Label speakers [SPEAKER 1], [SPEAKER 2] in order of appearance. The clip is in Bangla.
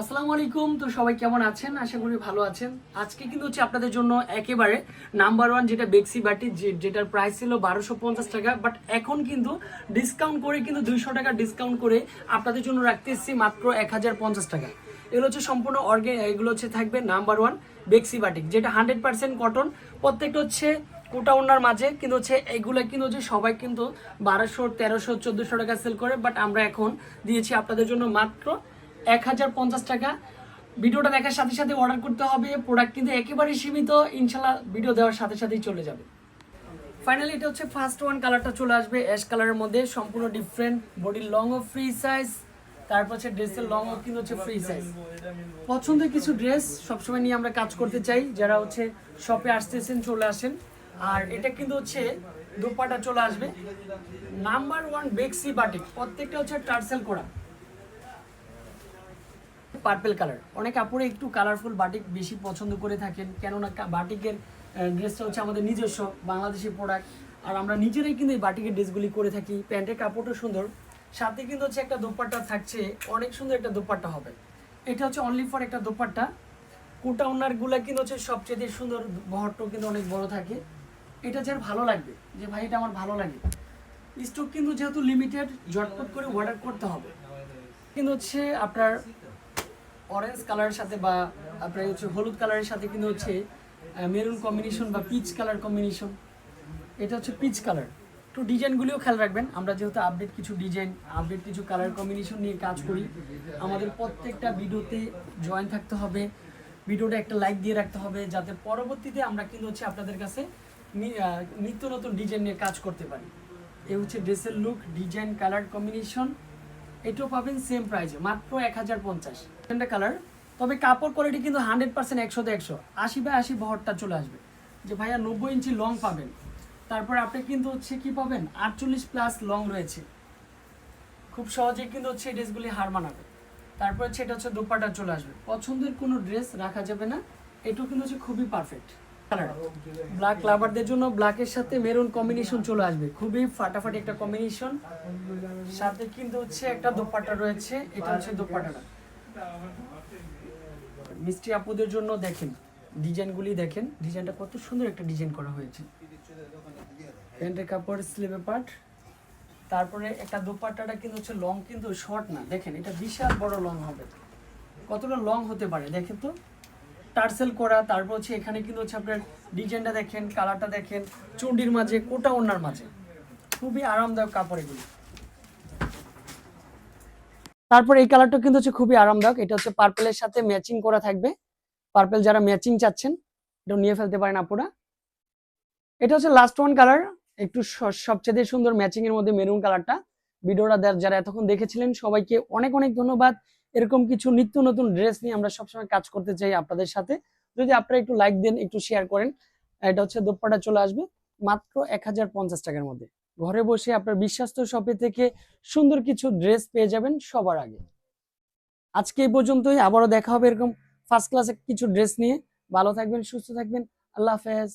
[SPEAKER 1] আসসালামু আলাইকুম। তো সবাই কেমন আছেন? আশা করি ভালো আছেন। আজকে কিন্তু হচ্ছে আপনাদের জন্য একেবারে নাম্বার ওয়ান যেটা বেক্সি বাটি যেটার প্রাইস ছিল বারোশো পঞ্চাশ টাকা। বাট এখন কিন্তু ডিসকাউন্ট করে কিন্তু দুইশো টাকা ডিসকাউন্ট করে আপনাদের জন্য রাখতে এসেছি মাত্র এক হাজার পঞ্চাশ টাকা। এগুলো হচ্ছে সম্পূর্ণ অর্গে এগুলো হচ্ছে থাকবে নাম্বার ওয়ান বেক্সি বাটিক যেটা হান্ড্রেড পার্সেন্ট কটন প্রত্যেকটা হচ্ছে কোটা ওনার মাঝে কিন্তু হচ্ছে এগুলো কিন্তু হচ্ছে সবাই কিন্তু বারোশো, তেরোশো, চোদ্দোশো টাকা সেল করে। বাট আমরা এখন দিয়েছি আপনাদের জন্য মাত্র এক হাজার পঞ্চাশ টাকা। ভিডিওটা দেখার সাথে সাথে অর্ডার করতে হবে। প্রোডাক্ট কিন্তু একেবারে সীমিত। ইনশাল্লাহ ভিডিও দেওয়ার সাথে সাথেই চলে যাবে। ফাইনালি এটা হচ্ছে ফার্স্ট ওয়ান কালারটা চলে আসবে অ্যাশ কালারের মধ্যে। সম্পূর্ণ ডিফারেন্ট বডির লং ও ফ্রি সাইজ তারপর হচ্ছে ড্রেসের লং ও কিন্তু হচ্ছে ফ্রি সাইজ পছন্দের কিছু ড্রেস সবসময় নিয়ে আমরা কাজ করতে চাই। যারা হচ্ছে শপে আসতেছেন, চলে আসেন। আর এটা কিন্তু হচ্ছে দোপাটা চলে আসবে। নাম্বার ওয়ান বেক্সি বাটিক প্রত্যেকটা হচ্ছে টার্সেল করা। পার্পেল কালার অনেক কাপড়ে একটু কালারফুল বাটিক বেশি পছন্দ করে থাকেন, কেননা বাটিকের ড্রেসটা হচ্ছে আমাদের নিজস্ব, বাংলাদেশি প্রোডাক্ট আর আমরা নিজেরাই কিন্তু এই বাটিকের ড্রেসগুলি করে থাকি। প্যান্টের কাপড়টা সুন্দর। সাথে কিন্তু হচ্ছে একটা দোপাট্টা থাকছে, অনেক সুন্দর একটা দোপাট্টা হবে। এটা হচ্ছে অনলি ফর একটা দোপাট্টা। কোটা ওনারগুলা কিন্তু হচ্ছে সবচেয়ে সুন্দর বহরটাও কিন্তু অনেক বড় থাকে। এটা যার ভালো লাগবে, যে ভাই এটা আমার ভালো লাগে। স্টক কিন্তু যেহেতু লিমিটেড ঝটপট করে অর্ডার করতে হবে। কিন্তু হচ্ছে আপনার অরেঞ্জ কালারের সাথে বা আপনার হচ্ছে হলুদ কালারের সাথে কিন্তু হচ্ছে মেরুন কম্বিনেশন বা পিচ কালার কম্বিনেশন এটা হচ্ছে পিচ কালার একটু ডিজাইনগুলিও খেয়াল রাখবেন। আমরা যেহেতু আপডেট কিছু ডিজাইন আপডেট কিছু কালার কম্বিনেশন নিয়ে কাজ করি, আমাদের প্রত্যেকটা ভিডিওতে জয়েন থাকতে হবে। ভিডিওটা একটা লাইক দিয়ে রাখতে হবে, যাতে পরবর্তীতে আমরা কিন্তু হচ্ছে আপনাদের কাছে নিত্য নতুন ডিজাইন নিয়ে কাজ করতে পারি। এ হচ্ছে ড্রেসের লুক ডিজাইন কালার কম্বিনেশন এটাও পাবেন সেম প্রাইসে মাত্র এক হাজার পঞ্চাশ। কালার তবে কাপড় কোয়ালিটি কিন্তু হান্ড্রেড পার্সেন্ট একশোতে একশো। আশি বাই আশি বহরটা চলে আসবে। যে ভাইয়া নব্বই ইঞ্চি লং পাবেন। তারপর আপনি কিন্তু হচ্ছে কি পাবেন? আটচল্লিশ প্লাস লং রয়েছে। খুব সহজে কিন্তু হচ্ছে ড্রেসগুলি হার মানাবে। তারপর হচ্ছে এটা হচ্ছে দোপাটা চলে আসবে। পছন্দের কোনো ড্রেস রাখা যাবে না। এটাও কিন্তু হচ্ছে খুবই পারফেক্ট ব্ল্যাক লাভারদের জন্য ব্ল্যাকের সাথে মেরুন কম্বিনেশন চলে আসবে। খুবই ফাটাফাটি একটা কম্বিনেশন সাথে কিন্তু হচ্ছে একটা দোপাট্টা রয়েছে। এটা হচ্ছে দোপাট্টাটা। মিষ্টি আপুদের জন্য দেখেন, ডিজাইনগুলি দেখেন। ডিজাইনটা কত সুন্দর একটা ডিজাইন করা হয়েছে। প্যান্টের কাপড় স্লিভে পার্ট তারপরে একটা দোপাট্টাটা কিন্তু হচ্ছে লং কিন্তু শর্ট না। দেখেন, এটা বিশাল বড় লং হবে। কতটা লং হতে পারে, দেখেন তো। টার্সেল করা, তারপর হচ্ছে এখানে কিন্তু হচ্ছে আপনার ডিজাইনটা দেখেন, কালারটা দেখেন চুন্ডির মাঝে, কোটা ওনার মাঝে। খুবই আরামদায়ক কাপড় এগুলো। তারপর এই কালারটা কিন্তু হচ্ছে খুবই আরামদায়ক, এটা হচ্ছে পার্পেলের সাথে ম্যাচিং করা থাকবে। পার্পেল যারা ম্যাচিং চাচ্ছেন, এটা নিয়ে ফেলতে পারেন আপুরা। এটা হচ্ছে লাস্ট ওয়ান কালার একটু সবচেয়ে সুন্দর ম্যাচিং এর মধ্যে মেরুন কালারটা ভিডিওটা যারা এতক্ষণ দেখেছিলেন, সবাইকে অনেক অনেক ধন্যবাদ। এরকম কিছু নিত্য নতুন ড্রেস নিয়ে আমরা সবসময় কাজ করতে চাই আপনাদের সাথে। যদি আপনারা একটু লাইক দেন, একটু শেয়ার করেন, এটা হচ্ছে দোপ্পাটা চলে আসবে মাত্র এক হাজার পঞ্চাশ টাকার মধ্যে। ঘরে বসে আপনার বিশ্বাস্ত শপে থেকে সুন্দর কিছু ড্রেস পেয়ে যাবেন সবার আগে। আজকে এই পর্যন্তই, আবারও দেখা হবে এরকম ফার্স্ট ক্লাসে কিছু ড্রেস নিয়ে। ভালো থাকবেন, সুস্থ থাকবেন, আল্লাহ হাফেজ।